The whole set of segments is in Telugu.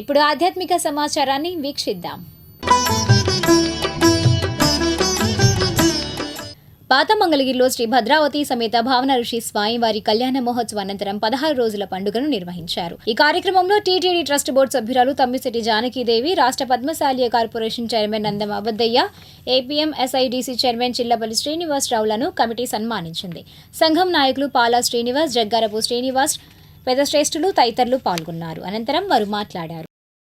ఇప్పుడు ఆధ్యాత్మిక సమాచారాన్ని వీక్షిద్దాం. పాత మంగళగిరిలో శ్రీ భద్రావతి సమేత భావన ఋషి స్వామివారి కళ్యాణ మహోత్సవ అనంతరం పదహారు రోజుల పండుగను నిర్వహించారు. ఈ కార్యక్రమంలో టీటీడీ ట్రస్ట్ బోర్డు సభ్యురాలు తమ్మిశెట్టి జానకీదేవి రాష్ట్ర పద్మశాలియ corporation chairman Nandam Abaddayya APM SIDC chairman Chillapalli శ్రీనివాసరావులను committee సన్మానించింది. సంఘం నాయకులు పాలా శ్రీనివాస్ జగ్గారపు శ్రీనివాస్ పెదశ్రేష్ఠులు తదితరులు పాల్గొన్నారు. అనంతరం వారు మాట్లాడారు.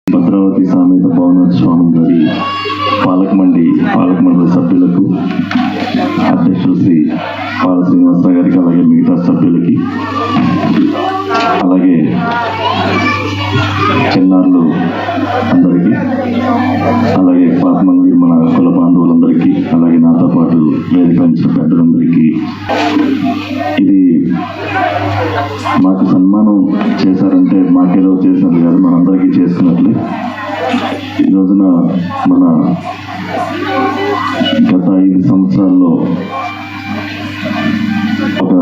భద్రావతి సామెత భవనాథ స్వామి గారి పాలకమండి పాలక మండలి సభ్యులకు అధ్యక్షులు శ్రీ పాల శ్రీనివాసరావు గారికి అలాగే మిగతా సభ్యులకి అలాగే చిన్నారులు అందరికీ అలాగే పాతమంది మన కుల బాంధవులందరికీ అలాగే నాతో పాటు వేదిక పెద్దలందరికీ ఇది మాకు సన్మానం చేశారంటే మాకేదో చేశారు కాదు మనందరికీ చేస్తున్నట్లే. ఈ రోజున మన గత ఐదు సంవత్సరాల్లో ఒక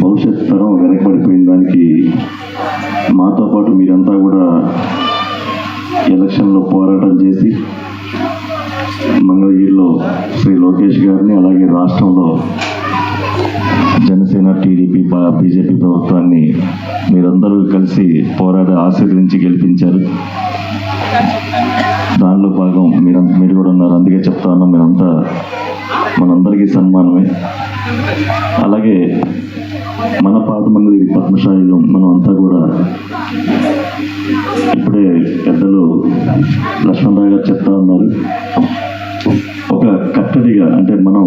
భవిష్యత్ తరం వెనకబడిపోయిన దానికి మాతో పాటు మీరంతా కూడా ఎలక్షన్లో పోరాటం చేసి మంగళగిరిలో శ్రీ లోకేష్ గారిని అలాగే రాష్ట్రంలో జనసేన టీడీపీ ప- బీజేపీ ప్రభుత్వాన్ని మీరందరూ కలిసి పోరాడి ఆశీర్వించి గెలిపించారు. దానిలో భాగం మీరు మీరు కూడా ఉన్నారు. అందుకే చెప్తా ఉన్నాం మీరంతా మనందరికీ సన్మానమే. అలాగే మన పాత మంది పద్మశాలిలో మనం అంతా కూడా ఇప్పుడే పెద్దలు లక్ష్మణరావు గారు చెప్తా ఉన్నారు. ఒక కట్టడిగా అంటే మనం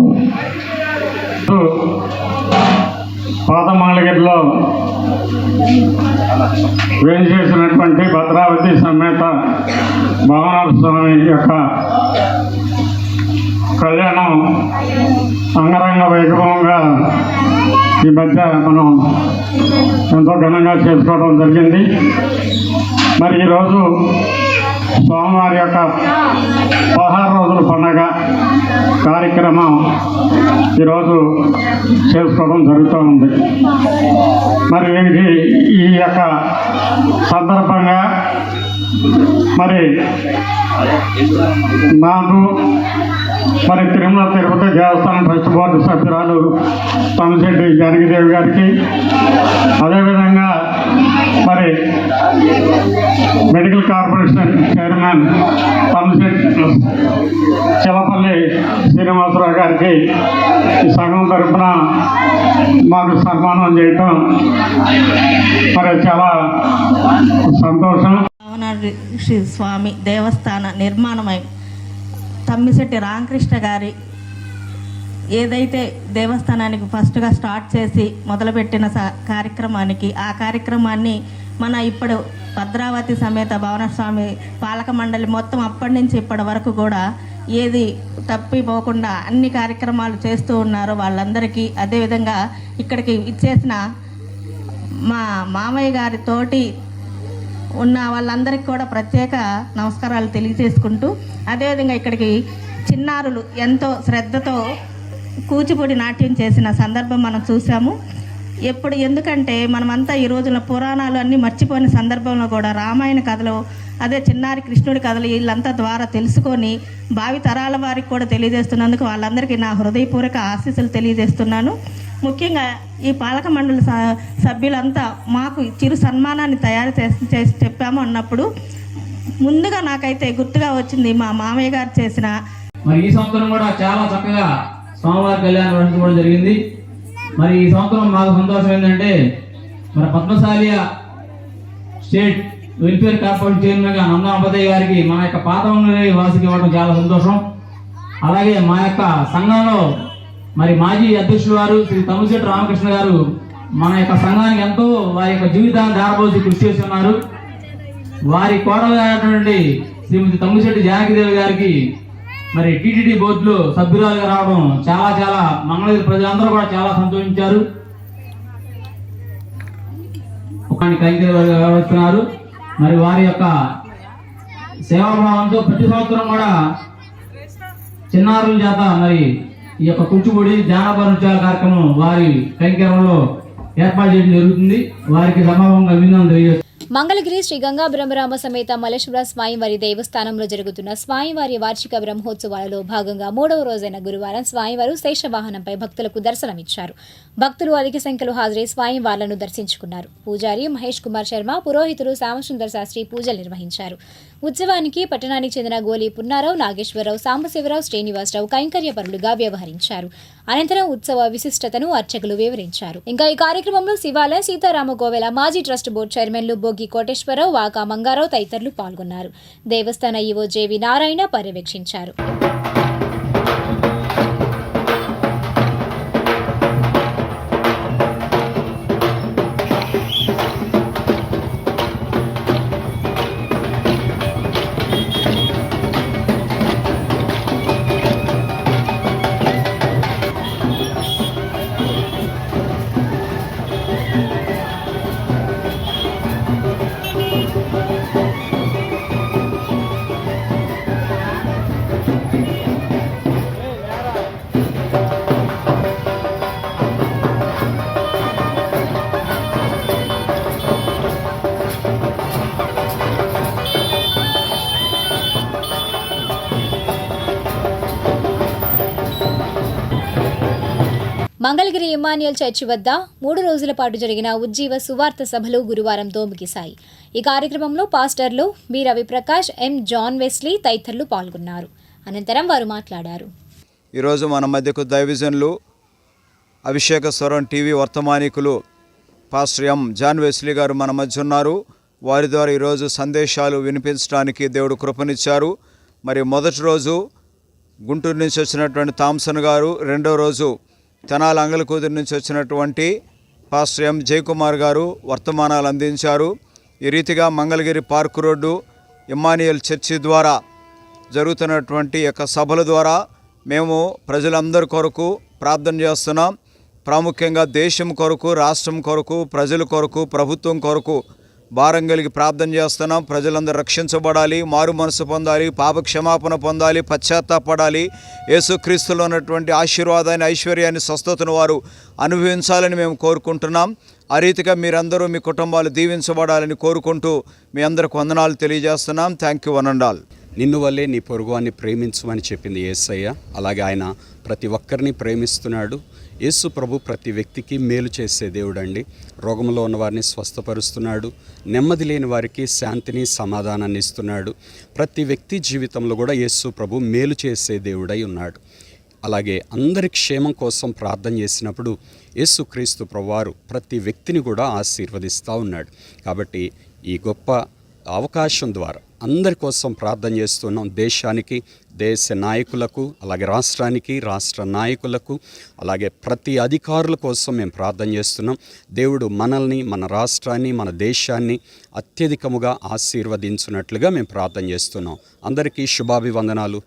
పాత మంగళగిరిలో వేయించేసినటువంటి భద్రావతి సమేత భవనాథ స్వామి యొక్క కళ్యాణం అంగరంగ వైభవంగా ఈ మధ్య మనం ఎంతో ఘనంగా చేసుకోవడం జరిగింది. మరి ఈరోజు స్వామివారి యొక్క పదహారు రోజుల పండగ కార్యక్రమం ఈరోజు చేసుకోవడం జరుగుతూ ఉంది. మరి వీరికి ఈ యొక్క సందర్భంగా మరి మాకు మరి తిరుమల తిరుపతి దేవస్థానం ట్రస్ట్ బోర్డు సభ్యురాలు తమశెట్టి జానకిదేవి గారికి. అదేవిధంగా మరి medical corporation chairman Tammisetti Chillapalli Srinivasarao గారికి ఈ సంఘం తరఫున మాకు సన్మానం చేయటం మరి చాలా సంతోషం. శ్రీ స్వామి దేవస్థాన నిర్మాణమై తమ్మిశెట్టి రామకృష్ణ గారి ఏదైతే దేవస్థానానికి ఫస్ట్గా స్టార్ట్ చేసి మొదలుపెట్టిన స- కార్యక్రమానికి ఆ కార్యక్రమాన్ని మన ఇప్పుడు భద్రావతి సమేత భవనస్వామి పాలక మండలి మొత్తం అప్పటి నుంచి ఇప్పటి వరకు కూడా ఏది తప్పిపోకుండా అన్ని కార్యక్రమాలు చేస్తూ ఉన్నారు వాళ్ళందరికీ అదేవిధంగా ఇక్కడికి ఇచ్చేసిన మా మామయ్య గారి తోటి ఉన్న వాళ్ళందరికీ కూడా ప్రత్యేక నమస్కారాలు తెలియజేసుకుంటూ అదేవిధంగా ఇక్కడికి చిన్నారులు ఎంతో శ్రద్ధతో కూచిపూడి నాట్యం చేసిన సందర్భం మనం చూసాము ఎప్పుడు ఎందుకంటే మనమంతా ఈ రోజున పురాణాలు అన్నీ మర్చిపోయిన సందర్భంలో కూడా రామాయణ కథలు అదే చిన్నారి కృష్ణుడి కథలు వీళ్ళంతా ద్వారా తెలుసుకొని భావి తరాల వారికి కూడా తెలియజేస్తున్నందుకు వాళ్ళందరికీ నా హృదయపూర్వక ఆశీస్సులు తెలియజేస్తున్నాను. ముఖ్యంగా ఈ పాలక మండలి స- సభ్యులంతా మాకు చిరు సన్మానాన్ని తయారు చేసి చేసి చెప్పాము అన్నప్పుడు ముందుగా నాకైతే గుర్తుగా వచ్చింది మా మామయ్య గారు చేసిన మరి ఈ సంవత్సరం కూడా చాలా చక్కగా స్వామివారి కళ్యాణం నిర్వహించుకోవడం జరిగింది. మరి ఈ సంవత్సరం మాకు సంతోషం ఏంటంటే మరి పద్మశాలియ స్టేట్ వెల్ఫేర్ కార్పొరేషన్ చైర్మన్గా నందా అంబదయ్య గారికి మా యొక్క పాత వాసుకి వాసికి ఇవ్వడం చాలా సంతోషం. అలాగే మా యొక్క సంఘంలో మరి మాజీ అధ్యక్షులు వారు శ్రీ తమ్మిశెట్టి రామకృష్ణ గారు మన యొక్క సంఘానికి ఎంతో వారి యొక్క జీవితాన్ని దారబోసి కృషి చేస్తున్నారు. వారి కోడలైనటువంటి శ్రీమతి తమ్మిశెట్టి జానకిదేవి గారికి మరి టీటీడీ బోర్డులో సభ్యురాలుగా రావడం చాలా చాలా మంగళగిరి ప్రజలందరూ కూడా చాలా సంతోషించారు. వ్యవహరిస్తున్నారు. మరి వారి యొక్క సేవాభావంతో ప్రతి సంవత్సరం కూడా చిన్నారుల చేత మరి ఈ యొక్క కూచిపూడి ధ్యానపర కార్యక్రమం వారి కైంకర్యంలో ఏర్పాటు చేయడం జరుగుతుంది. వారికి సమాపంగా అభినందనలు తెలియజేస్తారు మంగళగిరి శ్రీ గంగా బ్రహ్మరామ సమేత మలేశ్వర స్వామివారి దేవస్థానంలో జరుగుతున్న స్వామివారి వార్షిక బ్రహ్మోత్సవాలలో భాగంగా మూడవ రోజైన గురువారం స్వామివారు శేషవాహనంపై భక్తులకు దర్శనమిచ్చారు. భక్తులు అధిక సంఖ్యలో హాజరై స్వామివార్లను దర్శించుకున్నారు. పూజారి మహేష్ కుమార్ శర్మ పురోహితులు శ్యామసుందర్ శాస్త్రి పూజలు నిర్వహించారు. ఉత్సవానికి పట్టణానికి చెందిన గోలి పున్నారావు నాగేశ్వరరావు సాంబశివరావు శ్రీనివాసరావు కైంకర్యపరులుగా వ్యవహరించారు. అనంతరం ఉత్సవ విశిష్టతను అర్చకులు వివరించారు. ఇంకా ఈ కార్యక్రమంలో శివాలయ సీతారామ గోవెల మాజీ ట్రస్ట్ బోర్డు చైర్మన్లు బొగ్గి కోటేశ్వరరావు వాకా మంగారావు తదితరులు పాల్గొన్నారు. దేవస్థాన ఈవో జేవి నారాయణ పర్యవేక్షించారు. మంగళగిరి ఇమానియల్ చర్చి వద్ద మూడు రోజుల పాటు జరిగిన ఉజ్జీవ సువార్త సభలు గురువారం దోముగిశాయి ఈ కార్యక్రమంలో పాస్టర్లు B. Raviprakash M. John Wesley తదితరులు పాల్గొన్నారు. అనంతరం వారు మాట్లాడారు. ఈరోజు మన మధ్యకు దైవజనులు అభిషేక స్వరం టీవీ వర్తమానికులు పాస్టర్ ఎం. జాన్ వెస్లీ గారు మన మధ్య ఉన్నారు. వారి ద్వారా ఈరోజు సందేశాలు వినిపించడానికి దేవుడు కృపనిచ్చారు. మరి మొదటి రోజు గుంటూరు నుంచి వచ్చినటువంటి థామ్సన్ గారు రెండో రోజు తెనాల అంగలకూతురు నుంచి వచ్చినటువంటి పాస్టర్ ఎం జయకుమార్ గారు వర్తమానాలు అందించారు. ఈ రీతిగా Mangalagiri park road Emmanuel church ద్వారా జరుగుతున్నటువంటి యొక్క సభల ద్వారా మేము ప్రజలందరి కొరకు ప్రార్థన చేస్తున్నాం. ప్రాముఖ్యంగా దేశం కొరకు రాష్ట్రం కొరకు ప్రజల కొరకు ప్రభుత్వం కొరకు భారం కలిగి ప్రార్థన చేస్తున్నాం. ప్రజలందరూ రక్షించబడాలి మారు మనసు పొందాలి పాప క్షమాపణ పొందాలి పశ్చాత్తాపడాలి. యేసుక్రీస్తులో ఉన్నటువంటి ఆశీర్వాదాన్ని ఐశ్వర్యాన్ని స్వస్థతను వారు అనుభవించాలని మేము కోరుకుంటున్నాం. ఆ రీతిగా మీరందరూ మీ కుటుంబాలు దీవించబడాలని కోరుకుంటూ మీ అందరికి వందనాలు తెలియజేస్తున్నాం. Thank you one and all నిన్ను వల్లే నీ పొరుగువాన్ని ప్రేమించమని చెప్పింది యేసయ్య అలాగే ఆయన ప్రతి ఒక్కరిని ప్రేమిస్తున్నాడు. యేసు ప్రభు ప్రతి వ్యక్తికి మేలు చేసే దేవుడండి. రోగంలో ఉన్న వారిని స్వస్థపరుస్తున్నాడు. నెమ్మది లేని వారికి శాంతిని సమాధానాన్ని ఇస్తున్నాడు. ప్రతి వ్యక్తి జీవితంలో కూడా యేసు ప్రభు మేలు చేసే దేవుడై ఉన్నాడు. అలాగే అందరి క్షేమం కోసం ప్రార్థన చేసినప్పుడు యేసుక్రీస్తు ప్రభువారు ప్రతి వ్యక్తిని కూడా ఆశీర్వదిస్తూ ఉన్నాడు. కాబట్టి ఈ గొప్ప అవకాశం ద్వారా అందరి కోసం ప్రార్థన చేస్తున్నాం. దేశానికి దేశ నాయకులకు అలాగే రాష్ట్రానికి రాష్ట్ర నాయకులకు అలాగే ప్రతి అధికారుల కోసం మేము ప్రార్థన చేస్తున్నాం. దేవుడు మనల్ని మన రాష్ట్రాన్ని మన దేశాన్ని అత్యధికముగా ఆశీర్వదించినట్లుగా మేము ప్రార్థన చేస్తున్నాం. అందరికీ శుభాభివందనాలు.